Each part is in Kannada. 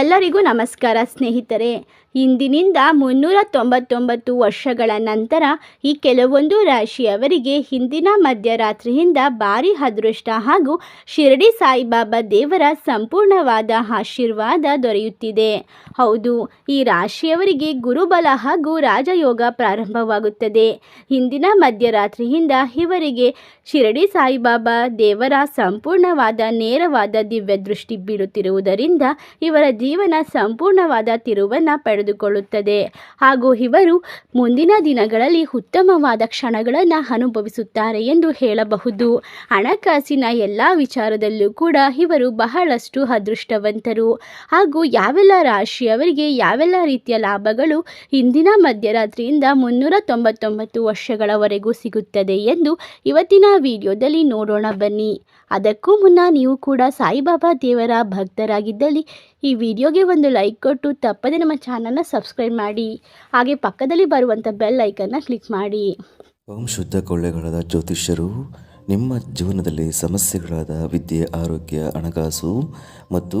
ಎಲ್ಲರಿಗೂ ನಮಸ್ಕಾರ ಸ್ನೇಹಿತರೆ. ಇಂದಿನಿಂದ ಮುನ್ನೂರ ತೊಂಬತ್ತೊಂಬತ್ತು ವರ್ಷಗಳ ನಂತರ ಈ ಕೆಲವೊಂದು ರಾಶಿಯವರಿಗೆ ಹಿಂದಿನ ಮಧ್ಯರಾತ್ರಿಯಿಂದ ಭಾರಿ ಅದೃಷ್ಟ ಹಾಗೂ ಶಿರಡಿ ಸಾಯಿಬಾಬಾ ದೇವರ ಸಂಪೂರ್ಣವಾದ ಆಶೀರ್ವಾದ ದೊರೆಯುತ್ತಿದೆ. ಹೌದು, ಈ ರಾಶಿಯವರಿಗೆ ಗುರುಬಲ ಹಾಗೂ ರಾಜಯೋಗ ಪ್ರಾರಂಭವಾಗುತ್ತದೆ. ಹಿಂದಿನ ಮಧ್ಯರಾತ್ರಿಯಿಂದ ಇವರಿಗೆ ಶಿರಡಿ ಸಾಯಿಬಾಬಾ ದೇವರ ಸಂಪೂರ್ಣವಾದ ನೇರವಾದ ದಿವ್ಯ ದೃಷ್ಟಿ ಬೀಳುತ್ತಿರುವುದರಿಂದ ಇವರ ಜೀವನ ಸಂಪೂರ್ಣವಾದ ತಿರುವನ್ನು ಪಡೆದುಕೊಳ್ಳುತ್ತದೆ. ಹಾಗೂ ಇವರು ಮುಂದಿನ ದಿನಗಳಲ್ಲಿ ಉತ್ತಮವಾದ ಕ್ಷಣಗಳನ್ನು ಅನುಭವಿಸುತ್ತಾರೆ ಎಂದು ಹೇಳಬಹುದು. ಹಣಕಾಸಿನ ಎಲ್ಲ ವಿಚಾರದಲ್ಲೂ ಕೂಡ ಇವರು ಬಹಳಷ್ಟು ಅದೃಷ್ಟವಂತರು. ಹಾಗೂ ಯಾವೆಲ್ಲ ರಾಶಿಯವರಿಗೆ ಯಾವೆಲ್ಲ ರೀತಿಯ ಲಾಭಗಳು ಇಂದಿನ ಮಧ್ಯರಾತ್ರಿಯಿಂದ ಮುನ್ನೂರ ತೊಂಬತ್ತೊಂಬತ್ತು ವರ್ಷಗಳವರೆಗೂ ಸಿಗುತ್ತದೆ ಎಂದು ಇವತ್ತಿನ ವಿಡಿಯೋದಲ್ಲಿ ನೋಡೋಣ ಬನ್ನಿ. ಅದಕ್ಕೂ ಮುನ್ನ ನೀವು ಕೂಡ ಸಾಯಿಬಾಬಾ ದೇವರ ಭಕ್ತರಾಗಿದ್ದಲ್ಲಿ ಈ ವಿಡಿಯೋಗೆ ಒಂದು ಲೈಕ್ ಕೊಟ್ಟು ತಪ್ಪದೆ ನಮ್ಮ ಚಾನಲ್ನ ಸಬ್ಸ್ಕ್ರೈಬ್ ಮಾಡಿ. ಹಾಗೆ ಪಕ್ಕದಲ್ಲಿ ಬರುವಂಥ ಬೆಲ್ ಐಕನ್ನ ಕ್ಲಿಕ್ ಮಾಡಿ. ಓಂ ಶುದ್ಧ ಕೊಳ್ಳೆಗಳಾದ ಜ್ಯೋತಿಷ್ಯರು, ನಿಮ್ಮ ಜೀವನದಲ್ಲಿ ಸಮಸ್ಯೆಗಳಾದ ವಿದ್ಯೆ, ಆರೋಗ್ಯ, ಹಣಕಾಸು ಮತ್ತು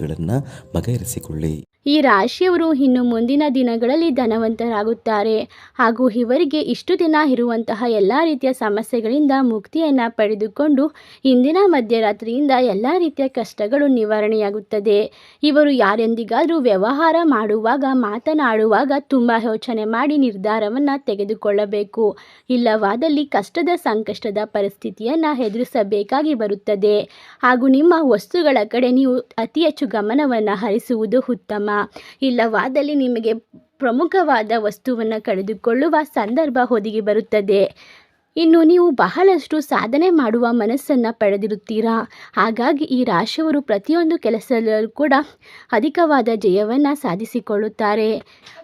ಸಮಸ್ಯೆಗಳನ್ನು ಬಗೆಹರಿಸಿಕೊಳ್ಳಿ. ಈ ರಾಶಿಯವರು ಇನ್ನು ಮುಂದಿನ ದಿನಗಳಲ್ಲಿ ಧನವಂತರಾಗುತ್ತಾರೆ. ಹಾಗೂ ಇವರಿಗೆ ಇಷ್ಟು ದಿನ ಇರುವಂತಹ ಎಲ್ಲ ರೀತಿಯ ಸಮಸ್ಯೆಗಳಿಂದ ಮುಕ್ತಿಯನ್ನು ಪಡೆದುಕೊಂಡು ಇಂದಿನ ಮಧ್ಯರಾತ್ರಿಯಿಂದ ಎಲ್ಲ ರೀತಿಯ ಕಷ್ಟಗಳು ನಿವಾರಣೆಯಾಗುತ್ತದೆ. ಇವರು ಯಾರೆಂದಿಗಾದರೂ ವ್ಯವಹಾರ ಮಾಡುವಾಗ, ಮಾತನಾಡುವಾಗ ತುಂಬ ಯೋಚನೆ ಮಾಡಿ ನಿರ್ಧಾರವನ್ನು ತೆಗೆದುಕೊಳ್ಳಬೇಕು. ಇಲ್ಲವಾದಲ್ಲಿ ಕಷ್ಟದ ಸಂಕಷ್ಟದ ಪರಿಸ್ಥಿತಿಯನ್ನು ಎದುರಿಸಬೇಕಾಗಿ ಬರುತ್ತದೆ. ಹಾಗೂ ನಿಮ್ಮ ವಸ್ತುಗಳ ಕಡೆ ನೀವು ಅತಿ ಹೆಚ್ಚು ಗಮನವನ್ನು ಹರಿಸುವುದು ಉತ್ತಮ. ಇಲ್ಲವಾದಲ್ಲಿ ನಿಮಗೆ ಪ್ರಮುಖವಾದ ವಸ್ತುವನ್ನು ಕಳೆದುಕೊಳ್ಳುವ ಸಂದರ್ಭ ಹೊದಿಗೆ ಬರುತ್ತದೆ. ಇನ್ನು ನೀವು ಬಹಳಷ್ಟು ಸಾಧನೆ ಮಾಡುವ ಮನಸ್ಸನ್ನು ಪಡೆದಿರುತ್ತೀರಾ? ಹಾಗಾಗಿ ಈ ರಾಶಿಯವರು ಪ್ರತಿಯೊಂದು ಕೆಲಸದಲ್ಲೂ ಕೂಡ ಅಧಿಕವಾದ ಜಯವನ್ನು ಸಾಧಿಸಿಕೊಳ್ಳುತ್ತಾರೆ.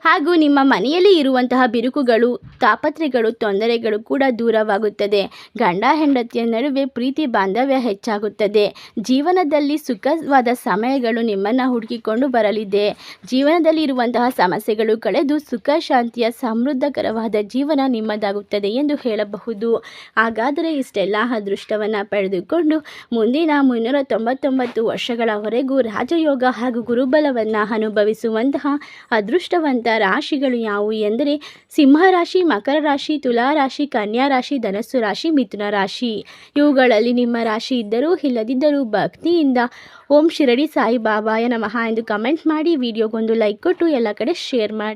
ಹಾಗೂ ನಿಮ್ಮ ಮನೆಯಲ್ಲಿ ಇರುವಂತಹ ಬಿರುಕುಗಳು, ತಾಪತ್ರೆಗಳು, ತೊಂದರೆಗಳು ಕೂಡ ದೂರವಾಗುತ್ತದೆ. ಗಂಡ, ಹೆಂಡತಿಯ ನಡುವೆ ಪ್ರೀತಿ, ಬಾಂಧವ್ಯ ಹೆಚ್ಚಾಗುತ್ತದೆ. ಜೀವನದಲ್ಲಿ ಸುಖವಾದ ಸಮಯಗಳು ನಿಮ್ಮನ್ನು ಹುಡುಕಿಕೊಂಡು ಬರಲಿದೆ. ಜೀವನದಲ್ಲಿ ಇರುವಂತಹ ಸಮಸ್ಯೆಗಳು ಕಳೆದು ಸುಖ, ಶಾಂತಿಯ ಸಮೃದ್ಧಕರವಾದ ಜೀವನ ನಿಮ್ಮದಾಗುತ್ತದೆ ಎಂದು ಹೇಳಬಹುದು. ಹಾಗಾದರೆ ಇಷ್ಟೆಲ್ಲ ಅದೃಷ್ಟವನ್ನು ಪಡೆದುಕೊಂಡು ಮುಂದಿನ ಮುನ್ನೂರ ತೊಂಬತ್ತೊಂಬತ್ತು ವರ್ಷಗಳವರೆಗೂ ರಾಜಯೋಗ ಹಾಗೂ ಗುರುಬಲವನ್ನು ಅನುಭವಿಸುವಂತಹ ಅದೃಷ್ಟವಂತ ರಾಶಿಗಳು ಯಾವುವು ಎಂದರೆ ಸಿಂಹರಾಶಿ ಮಕರ ರಾಶಿ, ತುಲಾ ರಾಶಿ, ಕನ್ಯಾ ರಾಶಿ, ಧನಸ್ಸು ರಾಶಿ, ಮಿಥುನ ರಾಶಿ. ಇವುಗಳಲ್ಲಿ ನಿಮ್ಮ ರಾಶಿ ಇದ್ದರೂ ಇಲ್ಲದಿದ್ದರೂ ಭಕ್ತಿಯಿಂದ ಓಂ ಶಿರಡಿ ಸಾಯಿಬಾಬಾಯ ನಮಃ ಎಂದು ಕಮೆಂಟ್ ಮಾಡಿ, ವಿಡಿಯೋಗೊಂದು ಲೈಕ್ ಕೊಟ್ಟು ಎಲ್ಲ ಕಡೆ ಶೇರ್ ಮಾಡಿ.